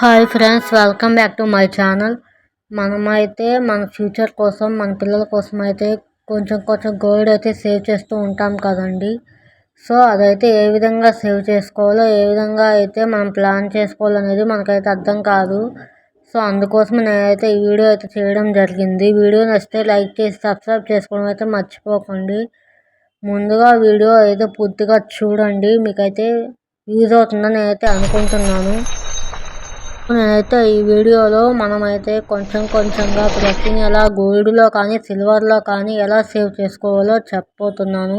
Hi friends welcome back to my channel. మనమైతే మన future కోసం మన పిల్లల కోసం అయితే కొంచెం కొంచెం గోల్డ్ అయితే సేవ్ చేస్తూ ఉంటాం కదండి. సో అదైతే ఏ విధంగా సేవ్ చేసుకోవాలో ఏ విధంగా అయితే మనం ప్లాన్ చేసుకోవాలో అనేది మనకైతే అర్థం కాదు. సో అందుకోసం నేనైతే ఈ వీడియో అయితే చేయడం జరిగింది. వీడియో నచ్చితే లైక్ చేసి సబ్స్క్రైబ్ చేసుకోవడం అయితే మర్చిపోకండి. ముందుగా వీడియో అయితే పూర్తిగా చూడండి. మీకైతే యూజ్ అవుతుందని నేనైతే అనుకుంటున్నాను. నేనైతే ఈ వీడియోలో మనమైతే కొంచెం కొంచెంగా ప్రతి ఎలా గోల్డ్లో కానీ సిల్వర్లో కానీ ఎలా సేవ్ చేసుకోవాలో చెప్పబోతున్నాను.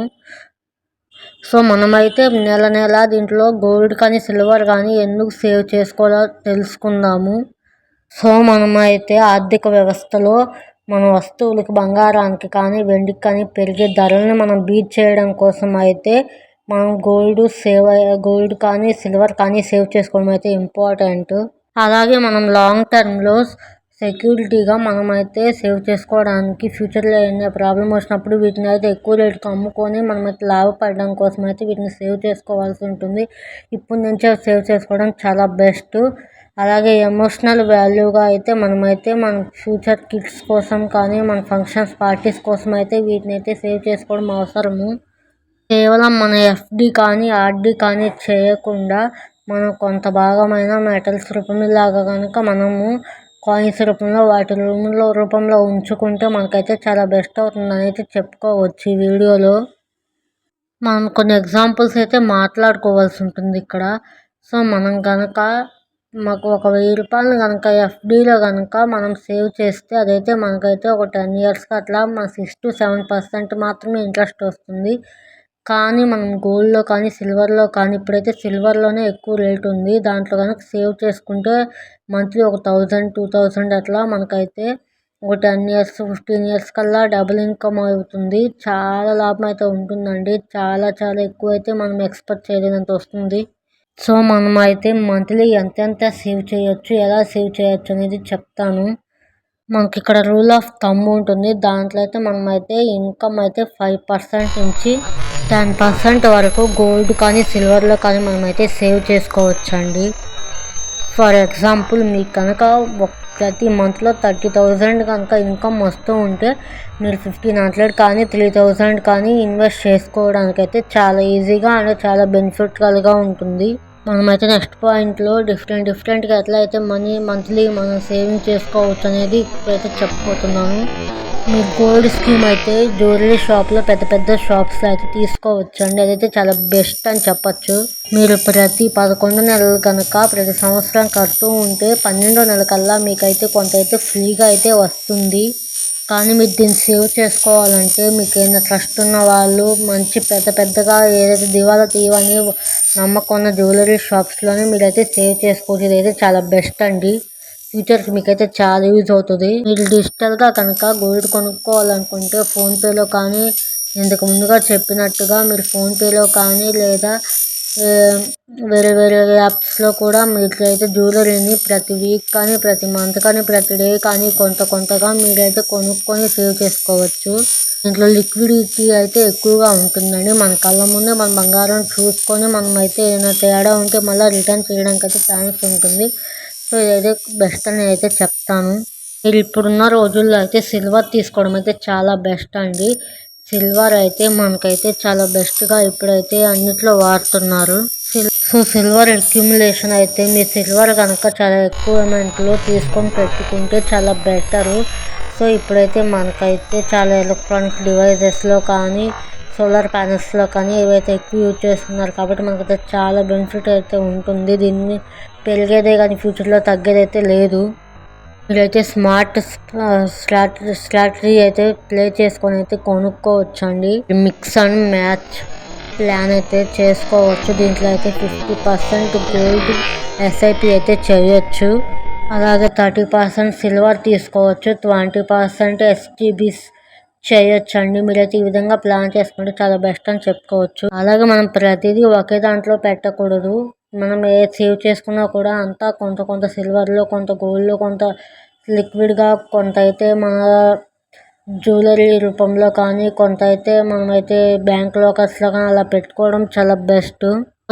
సో మనమైతే నెల నెల దీంట్లో గోల్డ్ కానీ సిల్వర్ కానీ ఎందుకు సేవ్ చేసుకోవాలో తెలుసుకుందాము. సో మనమైతే ఆర్థిక వ్యవస్థలో మన వస్తువులకి బంగారానికి కానీ వెండికి కానీ పెరిగే ధరలను మనం బీట్ చేయడం కోసం అయితే మనం గోల్డ్ సేవ్ గోల్డ్ కానీ సిల్వర్ కానీ సేవ్ చేసుకోవడం అయితే ఇంపార్టెంట్. అలాగే మనం లాంగ్ టర్మ్లో సెక్యూరిటీగా మనమైతే సేవ్ చేసుకోవడానికి ఫ్యూచర్లో ఏమైనా ప్రాబ్లం వచ్చినప్పుడు వీటిని అయితే ఎక్కువ రేటుకి అమ్ముకొని మనమైతే లాభపడడం కోసం అయితే వీటిని సేవ్ చేసుకోవాల్సి ఉంటుంది. ఇప్పటి నుంచే సేవ్ చేసుకోవడం చాలా బెస్ట్ అలాగే ఎమోషనల్ వాల్యూగా అయితే మనమైతే మన ఫ్యూచర్ కిడ్స్ కోసం కానీ మన ఫంక్షన్స్ పార్టీస్ కోసం అయితే వీటిని అయితే సేవ్ చేసుకోవడం అవసరము. కేవలం మన ఎఫ్డి కానీ ఆర్డి కానీ చేయకుండా మనం కొంత భాగమైన మెటల్స్ రూపంలాగా కనుక మనము కాయిన్స్ రూపంలో వాటి రూపంలో రూపంలో ఉంచుకుంటే మనకైతే చాలా బెస్ట్ అవుతుందని అయితే చెప్పుకోవచ్చు ఈ వీడియోలో. మనం కొన్ని ఎగ్జాంపుల్స్ అయితే మాట్లాడుకోవాల్సి ఉంటుంది ఇక్కడ. సో మనం కనుక మాకు ఒక వెయ్యి రూపాయలు కనుక ఎఫ్డీలో కనుక మనం సేవ్ చేస్తే అదైతే మనకైతే ఒక టెన్ ఇయర్స్కి అట్లా మా సిక్స్ టు సెవెన్ పర్సెంట్ మాత్రమే ఇంట్రెస్ట్ వస్తుంది. కానీ మనం గోల్డ్లో కానీ సిల్వర్లో కానీ ఇప్పుడైతే సిల్వర్లోనే ఎక్కువ రేట్ ఉంది. దాంట్లో కనుక సేవ్ చేసుకుంటే మంత్లీ ఒక థౌజండ్ టూ థౌజండ్ అట్లా మనకైతే ఒక టెన్ ఇయర్స్ ఫిఫ్టీన్ ఇయర్స్ కల్లా డబుల్ ఇన్కమ్ అవుతుంది. చాలా లాభం అయితే ఉంటుందండి. చాలా చాలా ఎక్కువ అయితే మనం ఎక్స్పెక్ట్ చేయలేనంత వస్తుంది. సో మనం అయితే మంత్లీ ఎంతెంత సేవ్ చేయొచ్చు ఎలా సేవ్ చేయొచ్చు అనేది చెప్తాను. మనకి ఇక్కడ రూల్ ఆఫ్ థమ్ ఉంటుంది. దాంట్లో అయితే మనం అయితే ఇన్కమ్ అయితే ఫైవ్ పర్సెంట్ నుంచి టెన్ పర్సెంట్ వరకు గోల్డ్ కానీ సిల్వర్లో కానీ మనమైతే సేవ్ చేసుకోవచ్చండి. ఫర్ ఎగ్జాంపుల్ మీకు కనుక ప్రతి మంత్లో థర్టీ థౌజండ్ కనుక ఇన్కమ్ వస్తూ ఉంటే మీరు ఫిఫ్టీన్ హండ్రెడ్ కానీ త్రీ థౌజండ్ కానీ ఇన్వెస్ట్ చేసుకోవడానికైతే చాలా ఈజీగా అండ్ చాలా బెనిఫిట్కల్గా ఉంటుంది. మనమైతే నెక్స్ట్ పాయింట్లో డిఫరెంట్ డిఫరెంట్గా ఎట్లా అయితే మనీ మంత్లీ మనం సేవింగ్ చేసుకోవచ్చు అనేది ఇప్పుడైతే చెప్పబోతున్నాను. మీ గోల్డ్ స్కీమ్ అయితే జ్యువెలరీ షాప్లో పెద్ద పెద్ద షాప్స్లో అయితే తీసుకోవచ్చు అండి అదైతే చాలా బెస్ట్ అని చెప్పచ్చు. మీరు ప్రతి పదకొండు నెలలు కనుక ప్రతి సంవత్సరం కడుతూ ఉంటే పన్నెండో నెల కల్లా మీకైతే కొంత అయితే ఫ్రీగా అయితే వస్తుంది. కానీ మీరు దీన్ని సేవ్ చేసుకోవాలంటే మీకు ఏదైనా ట్రస్ట్ ఉన్న వాళ్ళు మంచి పెద్ద పెద్దగా ఏదైతే దివాలా తీయవని నమ్మకం ఉన్న జ్యువెలరీ షాప్స్లోనే మీరైతే సేవ్ చేసుకోవచ్చు ఇదైతే చాలా బెస్ట్ అండి. ఫ్యూచర్కి మీకైతే చాలా యూజ్ అవుతుంది. మీరు డిజిటల్గా కనుక గోల్డ్ కొనుక్కోవాలనుకుంటే ఫోన్పేలో కానీ ఇంతకు ముందుగా చెప్పినట్టుగా మీరు ఫోన్పేలో కానీ లేదా వేరే వేరే యాప్స్లో కూడా మీకైతే జ్యువెలరీని ప్రతి వీక్ కానీ ప్రతి మంత్ కానీ ప్రతి డే కానీ కొంత కొంతగా మీరైతే కొనుక్కొని సేవ్ చేసుకోవచ్చు. దీంట్లో లిక్విడిటీ అయితే ఎక్కువగా ఉంటుందండి. మన కళ్ళ ముందే మన బంగారం చూసుకొని మనం అయితే ఏదైనా తేడా ఉంటే మళ్ళీ రిటర్న్ చేయడానికి అయితే ఛాన్స్ ఉంటుంది. సో ఇదైతే బెస్ట్ అని అయితే చెప్తాను. మీరు ఇప్పుడున్న రోజుల్లో అయితే సిల్వర్ తీసుకోవడం అయితే చాలా బెస్ట్ అండి. సిల్వర్ అయితే మనకైతే చాలా బెస్ట్గా ఇప్పుడైతే అన్నిట్లో వాడుతున్నారు. సో సిల్వర్ అక్యుములేషన్ అయితే మీ సిల్వర్ కనుక చాలా ఎక్కువ అమౌంట్లో తీసుకొని పెట్టుకుంటే చాలా బెటరు సో ఇప్పుడైతే మనకైతే చాలా ఎలక్ట్రానిక్ డివైజెస్లో కానీ సోలార్ ప్యానెల్స్లో కానీ ఏవైతే ఎక్కువ యూజ్ చేస్తున్నారు కాబట్టి మనకైతే చాలా బెనిఫిట్ అయితే ఉంటుంది. దీన్ని పెరిగేదే కానీ ఫ్యూచర్లో తగ్గేదైతే లేదు. అయితే స్మార్ట్ స్ట్రాట స్లాటరీ అయితే ప్లే చేసుకొని అయితే కొనుక్కోవచ్చు అండి మిక్స్ అండ్ మ్యాచ్ ప్లాన్ అయితే చేసుకోవచ్చు. దీంట్లో అయితే ఫిఫ్టీ పర్సెంట్ గోల్డ్ ఎస్ఐపి అయితే చేయొచ్చు. అలాగే థర్టీ పర్సెంట్ సిల్వర్ తీసుకోవచ్చు. ట్వంటీ పర్సెంట్ ఎస్టీబీస్ చేయొచ్చు అండి మీరైతే ఈ విధంగా ప్లాన్ చేసుకుంటే చాలా బెస్ట్ అని చెప్పుకోవచ్చు. అలాగే మనం ప్రతిదీ ఒకే దాంట్లో పెట్టకూడదు. మనం ఏ సేవ్ చేసుకున్నా కూడా అంతా కొంత కొంత సిల్వర్లో కొంత గోల్డ్లో కొంత లిక్విడ్గా కొంత అయితే మన జ్యువెలరీ రూపంలో కానీ కొంత అయితే మనమైతే బ్యాంక్ లాకర్స్లో కానీ అలా పెట్టుకోవడం చాలా బెస్ట్.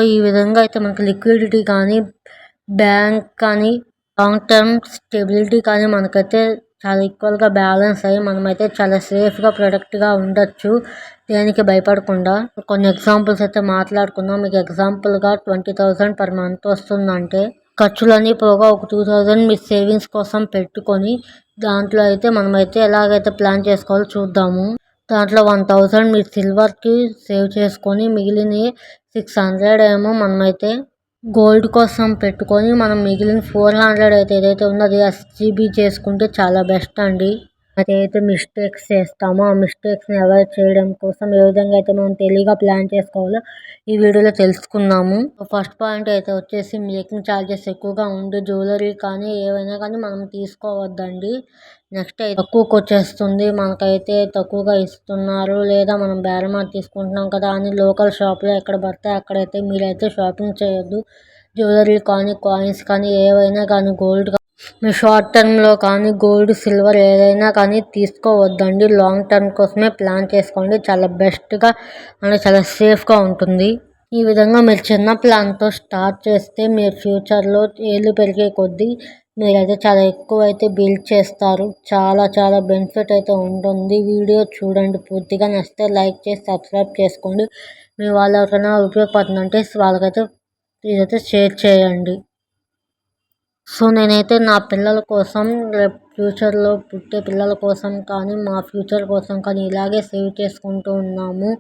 ఈ విధంగా అయితే మనకి లిక్విడిటీ కానీ బ్యాంక్ కానీ లాంగ్ టర్మ్ స్టెబిలిటీ కానీ మనకైతే చాలా ఈక్వల్గా బ్యాలెన్స్ అయ్యి మనమైతే చాలా సేఫ్గా ప్రొడక్ట్గా ఉండొచ్చు. దేనికి భయపడకుండా. కొన్ని ఎగ్జాంపుల్స్ అయితే మాట్లాడుకుందాం. మీకు ఎగ్జాంపుల్గా ట్వంటీ థౌజండ్ పర్ మంత్ వస్తుందంటే ఖర్చులన్నీ పోగా ఒక టూ థౌజండ్ మీ సేవింగ్స్ కోసం పెట్టుకొని దాంట్లో అయితే మనమైతే ఎలాగైతే ప్లాన్ చేసుకోవాలో చూద్దాము. దాంట్లో వన్ థౌజండ్ మీరు సిల్వర్కి సేవ్ చేసుకొని మిగిలిన సిక్స్ హండ్రెడ్ ఏమో మనమైతే గోల్డ్ కోసం పెట్టుకొని మనం మిగిలిన ఫోర్ హండ్రెడ్ అయితే ఏదైతే ఉందో అది ఎస్జీబీ చేసుకుంటే చాలా బెస్ట్ అండి. అయితే మిస్టేక్స్ చేస్తామో ఆ మిస్టేక్స్ని అవాయిడ్ చేయడం కోసం ఏ విధంగా అయితే మనం తెలివిగా ప్లాన్ చేసుకోవాలో ఈ వీడియోలో తెలుసుకుందాము. ఫస్ట్ పాయింట్ అయితే వచ్చేసి మేకింగ్ ఛార్జెస్ ఎక్కువగా ఉండి జ్యువెలరీ కానీ ఏవైనా కానీ మనం తీసుకోవద్దండి. నెక్స్ట్ అయితే తక్కువకి వచ్చేస్తుంది మనకైతే తక్కువగా ఇస్తున్నారు లేదా మనం బేరమాడి తీసుకుంటున్నాం కదా అని లోకల్ షాప్లో ఎక్కడ పడితే అక్కడైతే మీరైతే షాపింగ్ చేయొద్దు. జ్యువెలరీ కానీ కాయిన్స్ కానీ ఏవైనా కానీ గోల్డ్ మీరు షార్ట్ టర్మ్లో కానీ గోల్డ్ సిల్వర్ ఏదైనా కానీ తీసుకోవద్దండి. లాంగ్ టర్మ్ కోసమే ప్లాన్ చేసుకోండి. చాలా బెస్ట్గా అంటే చాలా సేఫ్గా ఉంటుంది. ఈ విధంగా మీరు చిన్న ప్లాన్తో స్టార్ట్ చేస్తే మీరు ఫ్యూచర్లో ఏళ్ళు పెరిగే కొద్దీ మీరైతే చాలా ఎక్కువ అయితే బిల్డ్ చేస్తారు. చాలా చాలా బెనిఫిట్ అయితే ఉంటుంది. వీడియో చూడండి. పూర్తిగా నచ్చితే లైక్ చేసి సబ్స్క్రైబ్ చేసుకోండి. మీ వాళ్ళు ఎవరికైనా ఉపయోగపడుతుందంటే వాళ్ళకైతే ఇదైతే షేర్ చేయండి. సో నేనైతే నా పిల్లల కోసం ఫ్యూచర్లో పుట్టే పిల్లల కోసం కానీ మా ఫ్యూచర్ కోసం కానీ ఇలాగే సేవ్ చేసుకుంటూ ఉన్నాము.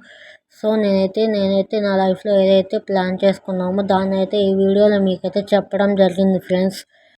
సో నేనైతే నేనైతే నా లైఫ్లో ఏదైతే ప్లాన్ చేసుకున్నామో దాన్ని అయితే ఈ వీడియోలో మీకైతే చెప్పడం జరిగింది ఫ్రెండ్స్.